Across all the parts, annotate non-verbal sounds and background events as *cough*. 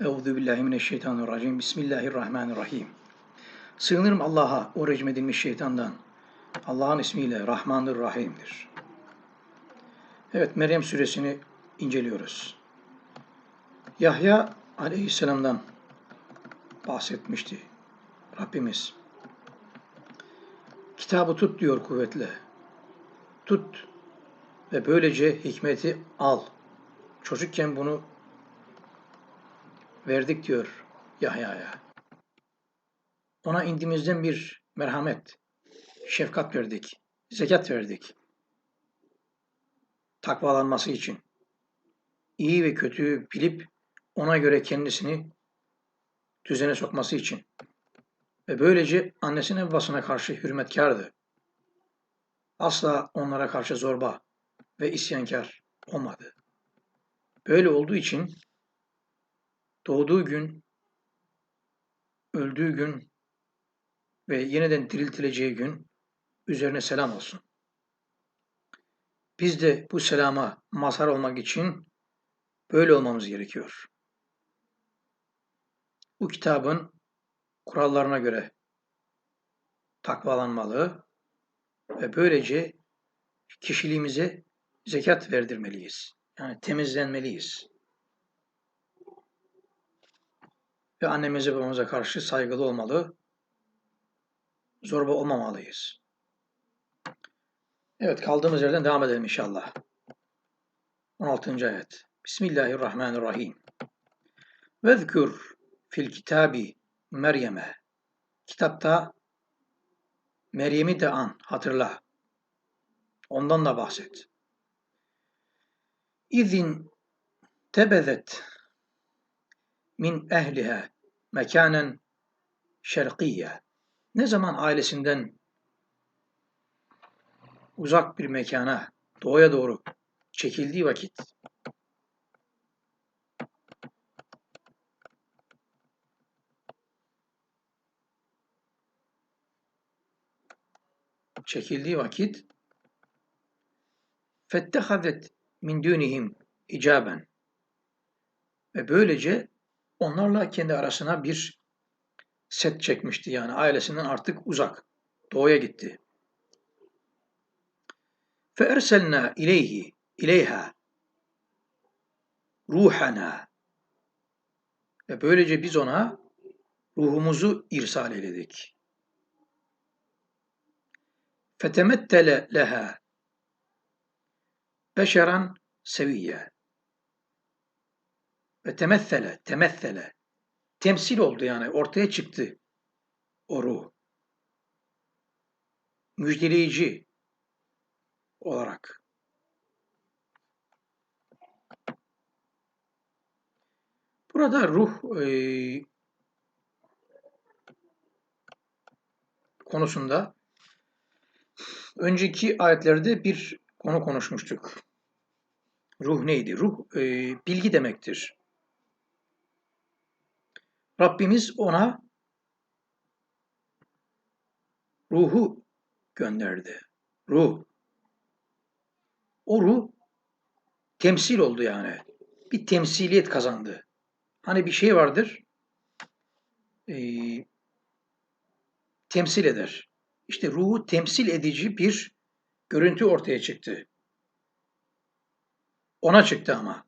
Euzu billahi mineşşeytanirracim. Bismillahirrahmanirrahim. Sığınırım Allah'a, o rejim edilmiş şeytandan. Allah'ın ismiyle Rahmandır Rahim'dir. Evet, Meryem suresini inceliyoruz. Yahya aleyhisselamdan bahsetmişti Rabbimiz. Kitabı tut diyor kuvvetle. Tut ve böylece hikmeti al. Çocukken bunu verdik diyor Yahya'ya. Ona indimizden bir merhamet, şefkat verdik, zekat verdik. Takvalanması için. iyi ve kötüyü bilip ona göre kendisini düzene sokması için. Ve böylece annesine babasına karşı hürmetkardı. Asla onlara karşı zorba ve isyankar olmadı. Böyle olduğu için doğduğu gün, öldüğü gün ve yeniden diriltileceği gün üzerine selam olsun. Biz de bu selama mazhar olmak için böyle olmamız gerekiyor. Bu kitabın kurallarına göre takvalanmalı ve böylece kişiliğimize zekat verdirmeliyiz. Yani temizlenmeliyiz. Ve annemize babamıza karşı saygılı olmalı, zorba olmamalıyız. Evet kaldığımız yerden devam edelim inşallah. 16. ayet. Bismillahirrahmanirrahim. Vezkür fil kitabi Meryem'e. Kitapta Meryem'i de an, hatırla. Ondan da bahset. İzin tebezet min ehliha mekanen şerkiye. Ne zaman ailesinden uzak bir mekana, doğuya doğru çekildiği vakit çekildiği vakit fettehadet min dünihim icaben ve böylece onlarla kendi arasına bir set çekmişti yani ailesinden artık uzak doğuya gitti. Erselna ileyhi ileyha ruhana ve böylece biz ona ruhumuzu irsal eyledik. Fetemettele leha beşeran seviyye ve temessele, temessele temsil oldu yani ortaya çıktı o ruh. Müjdeleyici olarak. Burada ruh e, konusunda önceki ayetlerde bir konu konuşmuştuk. Ruh neydi? Ruh e, bilgi demektir. Rabbimiz ona ruhu gönderdi. Ruh. O ruh temsil oldu yani. Bir temsiliyet kazandı. Hani bir şey vardır, e, temsil eder. İşte ruhu temsil edici bir görüntü ortaya çıktı. Ona çıktı ama.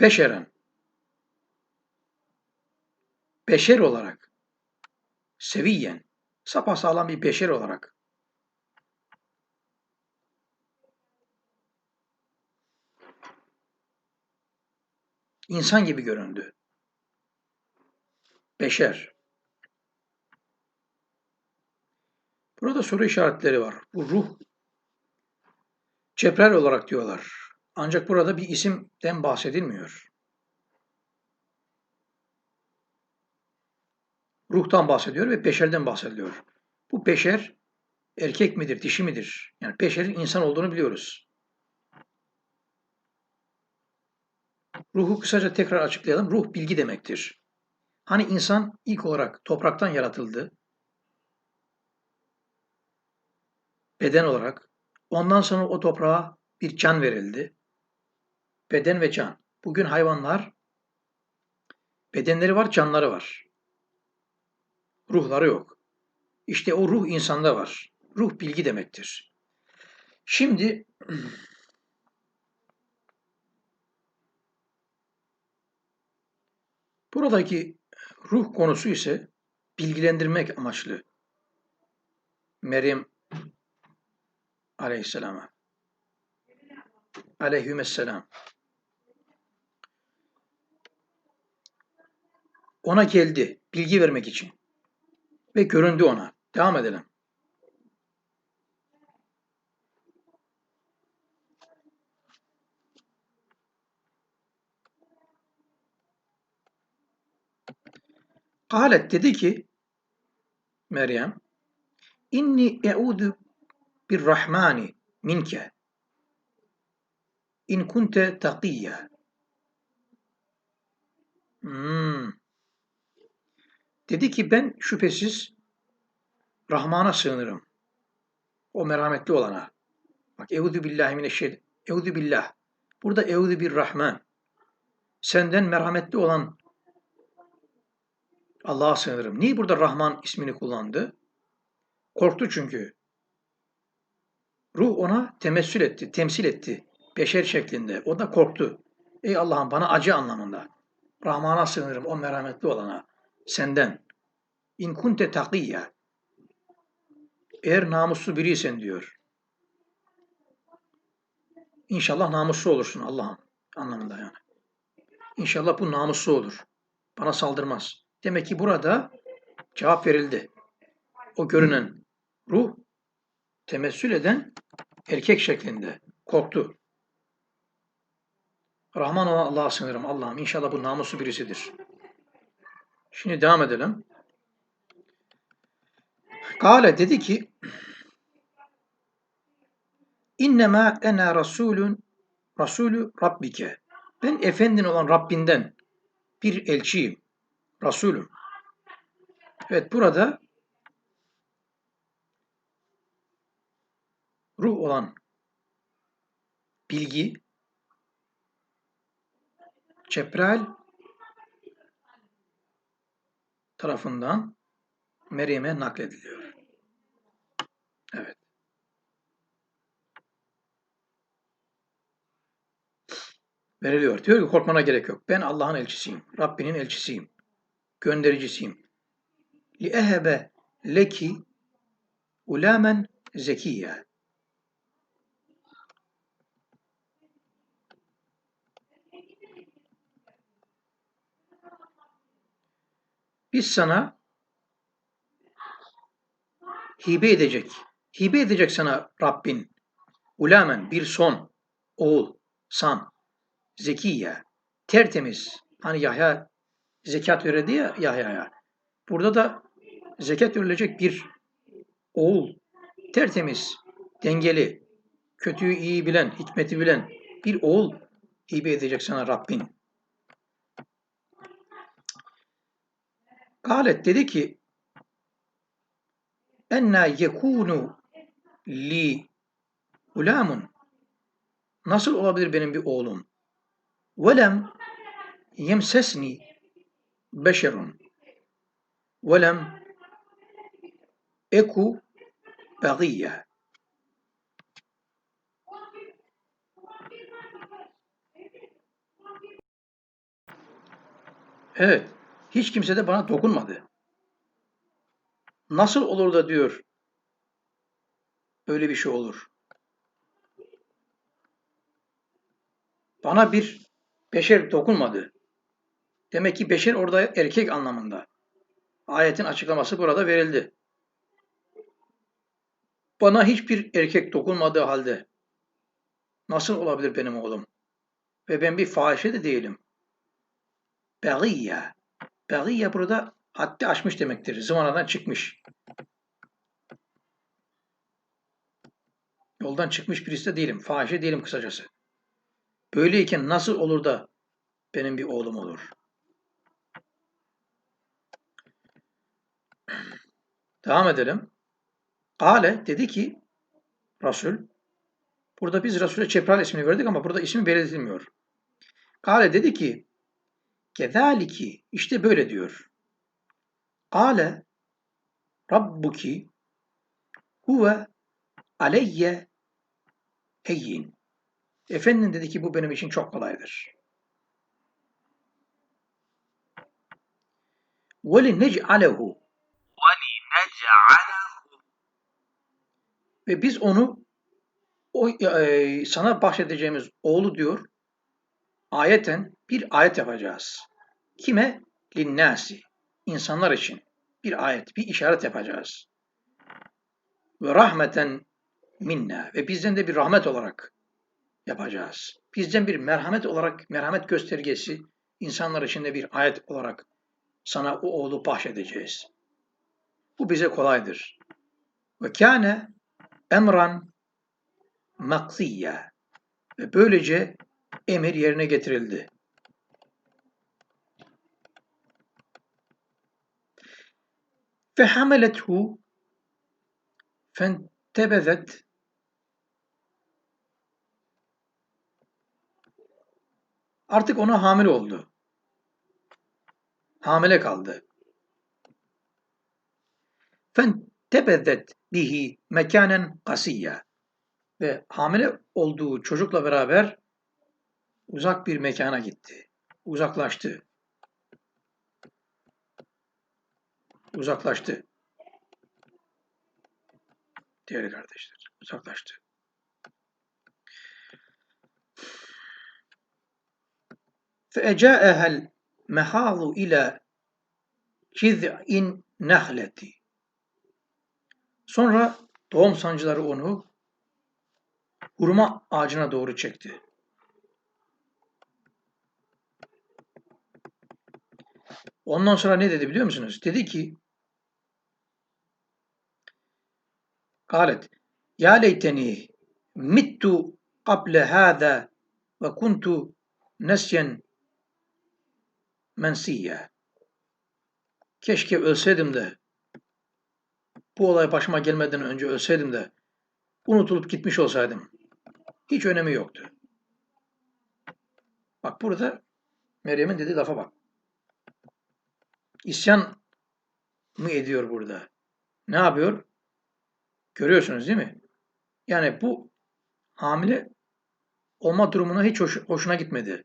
Beşeren. Beşer olarak. Seviyen. Sapasağlam bir beşer olarak. İnsan gibi göründü. Beşer. Burada soru işaretleri var. Bu ruh Cebrail olarak diyorlar. Ancak burada bir isimden bahsedilmiyor. Ruhtan bahsediyor ve beşerden bahsediliyor. Bu beşer erkek midir, dişi midir? Yani beşerin insan olduğunu biliyoruz. Ruhu kısaca tekrar açıklayalım. Ruh bilgi demektir. Hani insan ilk olarak topraktan yaratıldı. Beden olarak Ondan sonra o toprağa bir can verildi. Beden ve can. Bugün hayvanlar bedenleri var, canları var. Ruhları yok. İşte o ruh insanda var. Ruh bilgi demektir. Şimdi *clears throat* buradaki ruh konusu ise bilgilendirmek amaçlı. Meryem aleyhisselama. Aleyhümesselam. Ona geldi bilgi vermek için. Ve göründü ona. Devam edelim. Kalet dedi ki Meryem İnni e'udu bir rahmani minke in kunte takiyye hmm. Dedi ki ben şüphesiz Rahman'a sığınırım. O merhametli olana. Bak euzu billahi mineşşeytan. Euzu billah. Burada euzu bir Rahman. Senden merhametli olan Allah'a sığınırım. Niye burada Rahman ismini kullandı? Korktu çünkü. Ruh ona temessül etti, temsil etti. Beşer şeklinde. O da korktu. Ey Allah'ım bana acı anlamında. Rahman'a sığınırım, o merhametli olana. Senden. İn kunte takiyya. Eğer namuslu biriysen diyor. İnşallah namuslu olursun Allah'ım anlamında yani. İnşallah bu namuslu olur. Bana saldırmaz. Demek ki burada cevap verildi. O görünen ruh temessül eden erkek şeklinde korktu. Rahman olan Allah'a sınırım. Allah'ım inşallah bu namuslu birisidir. Şimdi devam edelim. Kale dedi ki İnnemâ ena rasulun rasulü rabbike. Ben efendin olan Rabbinden bir elçiyim. Resulüm. Evet burada ruh olan bilgi Cebrail tarafından Meryem'e naklediliyor. Evet. Veriliyor. Diyor ki korkmana gerek yok. Ben Allah'ın elçisiyim. Rabbinin elçisiyim. Göndericisiyim. Li ehebe leki ulamen zekiyye. Biz sana hibe edecek. Hibe edecek sana Rabbin. Ulamen bir son, oğul, san, zekiye, tertemiz. Hani Yahya zekat verdi ya Yahya'ya. Burada da zekat verilecek bir oğul, tertemiz, dengeli, kötüyü iyi bilen, hikmeti bilen bir oğul hibe edecek sana Rabbin. Galet dedi ki enna yekunu li ulamun. Nasıl olabilir benim bir oğlum? Velem yemsesni beşerun. Velem eku bagiyye Evet. Hiç kimse de bana dokunmadı. Nasıl olur da diyor öyle bir şey olur. Bana bir beşer dokunmadı. Demek ki beşer orada erkek anlamında. Ayetin açıklaması burada verildi. Bana hiçbir erkek dokunmadığı halde nasıl olabilir benim oğlum? Ve ben bir fahişe de değilim. Beğiyye. Beğiyye burada haddi aşmış demektir. Zıvanadan çıkmış. Yoldan çıkmış birisi de değilim. Fahişe değilim kısacası. Böyleyken nasıl olur da benim bir oğlum olur? Devam edelim. Kale dedi ki Resul burada biz Resul'e Cebrail ismini verdik ama burada ismi belirtilmiyor. Kale dedi ki kezaliki işte böyle diyor. Kale Rabbuki huve aleyye heyyin. Efendin dedi ki bu benim için çok kolaydır. وَلِنَجْعَلَهُ وَلِنَجْعَلَهُ Ve biz onu o e, sana bahşedeceğimiz oğlu diyor ayeten bir ayet yapacağız. Kime? Linnasi. İnsanlar için bir ayet, bir işaret yapacağız. Ve rahmeten minna ve bizden de bir rahmet olarak yapacağız. Bizden bir merhamet olarak, merhamet göstergesi insanlar için de bir ayet olarak sana o oğlu bahşedeceğiz. Bu bize kolaydır. Ve kâne emran maksiyya. Ve böylece emir yerine getirildi. Fehamelethu fentebezet Artık ona hamile oldu. Hamile kaldı. Fentebezet bihi mekanen kasiyya. Ve hamile olduğu çocukla beraber uzak bir mekana gitti. Uzaklaştı. Uzaklaştı. Değerli kardeşler, uzaklaştı. فَاَجَاءَهَا الْمَحَاضُ اِلَى ciz'in nehleti. Sonra doğum sancıları onu hurma ağacına doğru çekti. Ondan sonra ne dedi biliyor musunuz? Dedi ki Ya leyteni mittu kable hâzâ ve kuntu nesyen mensiyye. Keşke ölseydim de bu olay başıma gelmeden önce ölseydim de unutulup gitmiş olsaydım. Hiç önemi yoktu. Bak burada Meryem'in dediği lafa bak. İsyan mı ediyor burada? Ne yapıyor? Görüyorsunuz değil mi? Yani bu hamile olma durumuna hiç hoş, hoşuna gitmedi.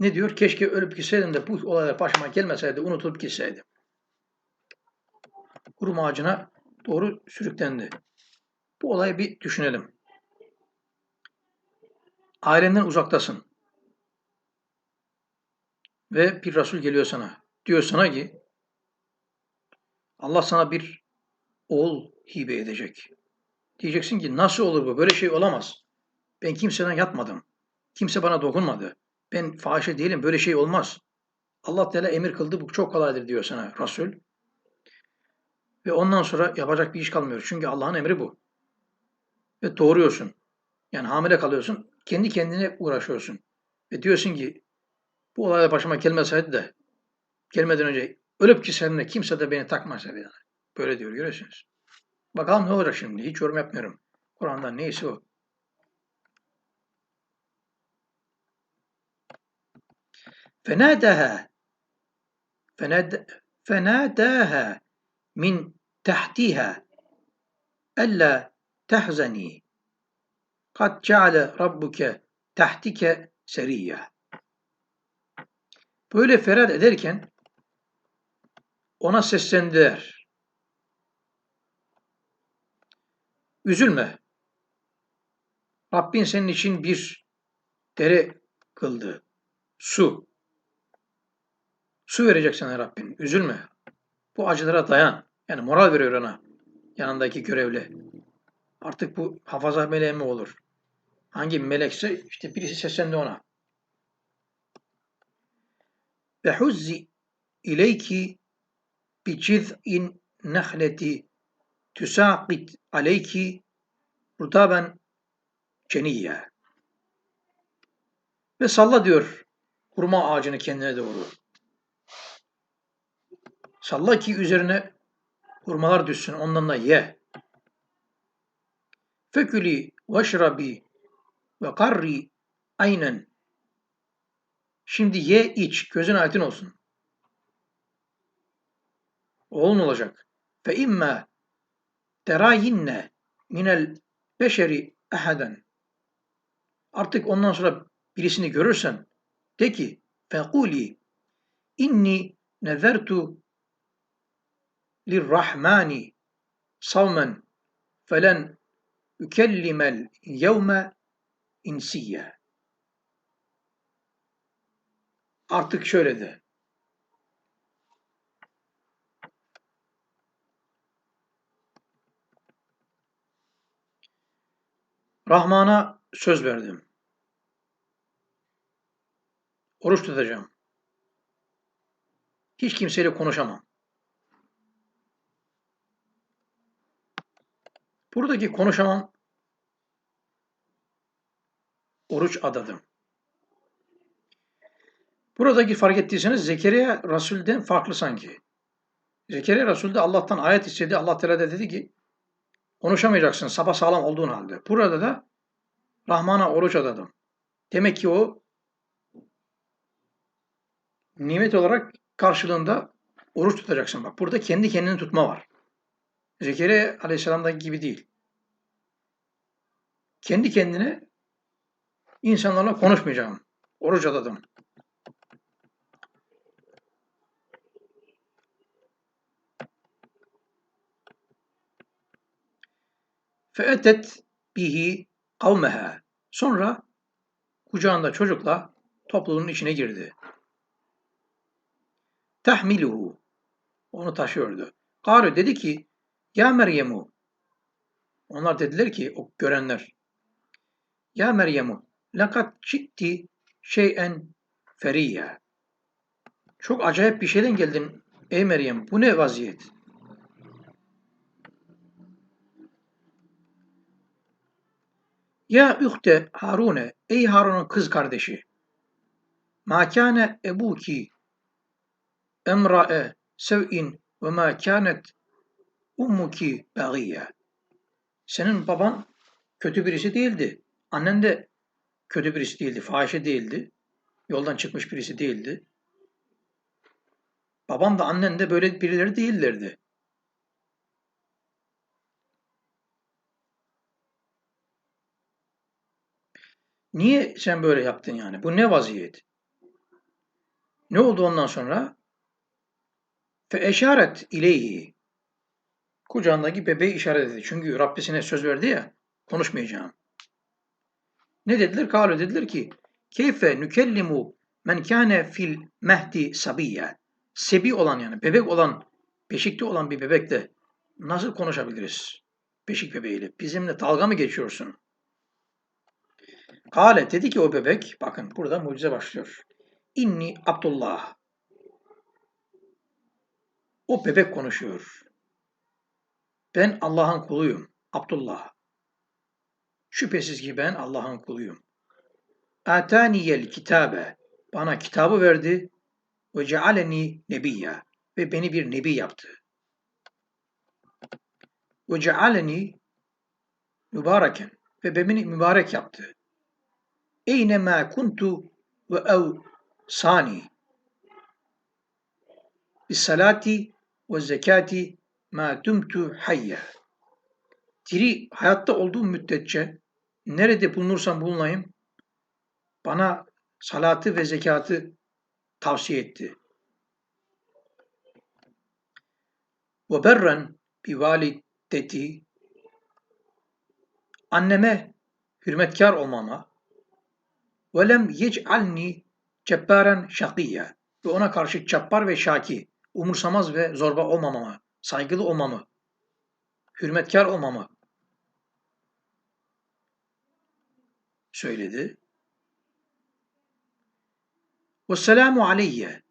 Ne diyor? Keşke ölüp gitseydim de bu olaylar başıma gelmeseydi, unutulup gitseydim. Kurum ağacına doğru sürüklendi. Bu olayı bir düşünelim. Ailenden uzaktasın. Ve bir Resul geliyor sana. Diyor sana ki Allah sana bir oğul hibe edecek. Diyeceksin ki nasıl olur bu? Böyle şey olamaz. Ben kimseden yatmadım. Kimse bana dokunmadı. Ben fahişe değilim. Böyle şey olmaz. Allah Teala emir kıldı. Bu çok kolaydır diyor sana Resul. Ve ondan sonra yapacak bir iş kalmıyor. Çünkü Allah'ın emri bu. Ve doğuruyorsun. Yani hamile kalıyorsun. Kendi kendine uğraşıyorsun. Ve diyorsun ki bu olayla başıma gelmeseydi de gelmeden önce ölüp ki seninle kimse de beni takmasaydı. Yani. Böyle diyor görüyorsunuz. Bakalım ne olacak şimdi? Hiç yorum yapmıyorum. Kur'an'dan neyse o. Fenedeha fenedeha min tahtiha ella tehzeni kad ceale rabbuke tahtike seriyye Böyle feryat ederken ona seslendiler. Üzülme. Rabbin senin için bir dere kıldı. Su. Su verecek sana Rabbin. Üzülme. Bu acılara dayan. Yani moral veriyor ona. Yanındaki görevli. Artık bu hafaza meleği mi olur? Hangi melekse işte birisi seslendi ona. Ve huzzi ileyki bi ciz'in nehleti tüsaqit aleyki rutaben ceniyye. Ve salla diyor hurma ağacını kendine doğru. Salla ki üzerine hurmalar düşsün ondan da ye. Fekuli veşrabi ve karri aynen Şimdi ye iç. Gözün aydın olsun. Oğlun olacak. Fe imma terayinne minel beşeri ehaden. Artık ondan sonra birisini görürsen de ki fekuli inni nezertu lirrahmani savmen felen ükellimel yevme insiyye. Artık şöyle de. Rahman'a söz verdim. Oruç tutacağım. Hiç kimseyle konuşamam. Buradaki konuşamam oruç adadım. Buradaki fark ettiyseniz Zekeriya Rasul'den farklı sanki. Zekeriya Rasul de Allah'tan ayet istedi. Allah Teala dedi ki konuşamayacaksın sabah sağlam olduğun halde. Burada da Rahman'a oruç adadım. Demek ki o nimet olarak karşılığında oruç tutacaksın. Bak burada kendi kendini tutma var. Zekeriya Aleyhisselam'daki gibi değil. Kendi kendine insanlarla konuşmayacağım. Oruç adadım. Feetet bihi kavmeha. Sonra kucağında çocukla topluluğun içine girdi. Tahmiluhu. Onu taşıyordu. Kâlu dedi ki Ya Meryem'u. Onlar dediler ki o görenler. Ya Meryem'u. Lakat çitti şeyen feriyya. Çok acayip bir şeyden geldin ey Meryem. Bu ne vaziyet? Ya ühte Harune, ey Harun'un kız kardeşi. Ma kâne ebuki emra'e sev'in ve ma kânet ummuki bagiyye. Senin baban kötü birisi değildi. Annen de kötü birisi değildi, fahişe değildi. Yoldan çıkmış birisi değildi. Babam da annen de böyle birileri değillerdi. Niye sen böyle yaptın yani? Bu ne vaziyet? Ne oldu ondan sonra? Fe eşaret ileyhi. Kucağındaki bebeği işaret etti. Çünkü Rabbisine söz verdi ya, konuşmayacağım. Ne dediler? Kalu dediler ki, keyfe nükellimu men kâne fil mehdi sabiyye. Sebi olan yani bebek olan, beşikte olan bir bebekle nasıl konuşabiliriz? Beşik bebeğiyle. Bizimle dalga mı geçiyorsun? Kale dedi ki o bebek, bakın burada mucize başlıyor. İnni Abdullah. O bebek konuşuyor. Ben Allah'ın kuluyum. Abdullah. Şüphesiz ki ben Allah'ın kuluyum. Ataniyel kitabe. Bana kitabı verdi. Ve cealeni nebiyya. Ve beni bir nebi yaptı. Ve cealeni mübareken. Ve beni mübarek yaptı. Eyne ma kuntu ve ev sani. Bis salati ve zekati ma dumtu hayya. Diri hayatta olduğum müddetçe nerede bulunursam bulunayım bana salatı ve zekatı tavsiye etti. Ve berren bi valideti anneme hürmetkar olmama lem yec'alni cebbaren şakiyya ve ona karşı çappar ve şaki, umursamaz ve zorba olmamama, saygılı olmamı, hürmetkar olmamı söyledi. Vesselamu aleyye.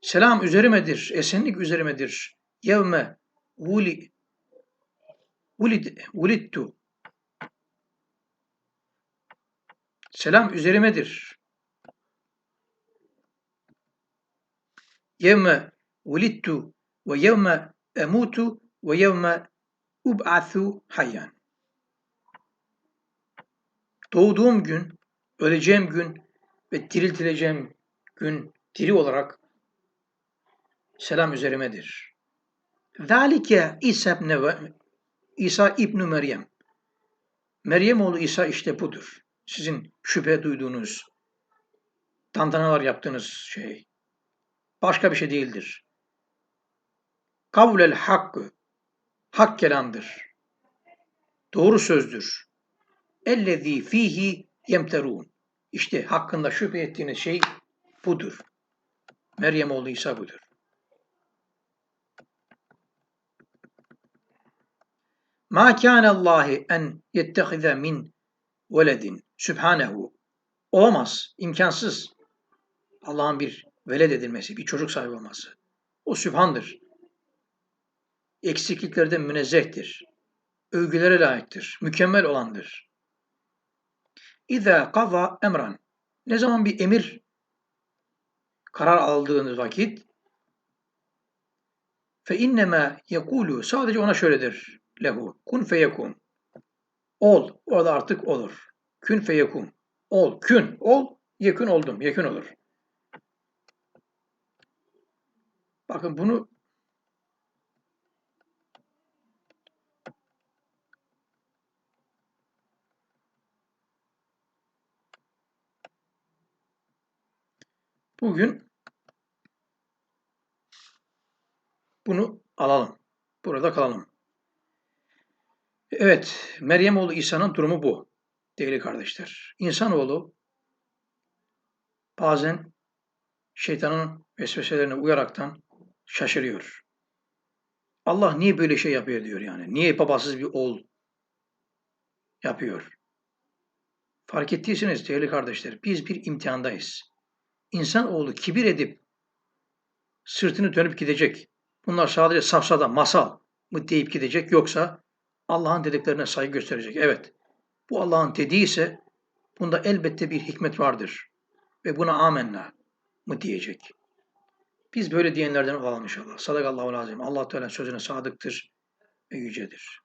Selam üzerimedir, esenlik üzerimedir. Yevme vuli vulid, vulidtu. Selam üzerimedir. Yevme vulidtu ve yevme emutu ve yevme ub'athu hayyan. Doğduğum gün, öleceğim gün ve diriltileceğim gün diri olarak selam üzerimedir. Zalike İsa ibn İsa İbn Meryem. Meryem oğlu İsa işte budur. Sizin şüphe duyduğunuz, tantanalar yaptığınız şey. Başka bir şey değildir. Kavlel hakkı. Hak kelamdır. Doğru sözdür. Ellezî fihi yemterûn. İşte hakkında şüphe ettiğiniz şey budur. Meryem oğlu İsa budur. Ma kana Allahi en yettehize min veledin. Sübhanehu. Olamaz, imkansız. Allah'ın bir veled edilmesi, bir çocuk sahibi olması. O sübhandır. Eksikliklerden münezzehtir. Övgülere layıktır. Mükemmel olandır. İza kaza emran. Ne zaman bir emir karar aldığınız vakit fe innema yekulu sadece ona şöyledir lehu kun feyekun ol. Orada artık olur. Kün feyekun ol. Kün. Ol. Yekün oldum. Yekün olur. Bakın bunu Bugün bunu alalım. Burada kalalım. Evet, Meryem oğlu İsa'nın durumu bu. Değerli kardeşler. İnsanoğlu bazen şeytanın vesveselerine uyaraktan şaşırıyor. Allah niye böyle şey yapıyor diyor yani. Niye babasız bir oğul yapıyor? Fark ettiyseniz değerli kardeşler biz bir imtihandayız. İnsanoğlu kibir edip sırtını dönüp gidecek. Bunlar sadece safsada, masal mı deyip gidecek yoksa Allah'ın dediklerine saygı gösterecek. Evet, bu Allah'ın dediği ise bunda elbette bir hikmet vardır ve buna amenna mı diyecek. Biz böyle diyenlerden olalım inşallah. Sadakallahu lazım. Allah Teala sözüne sadıktır ve yücedir.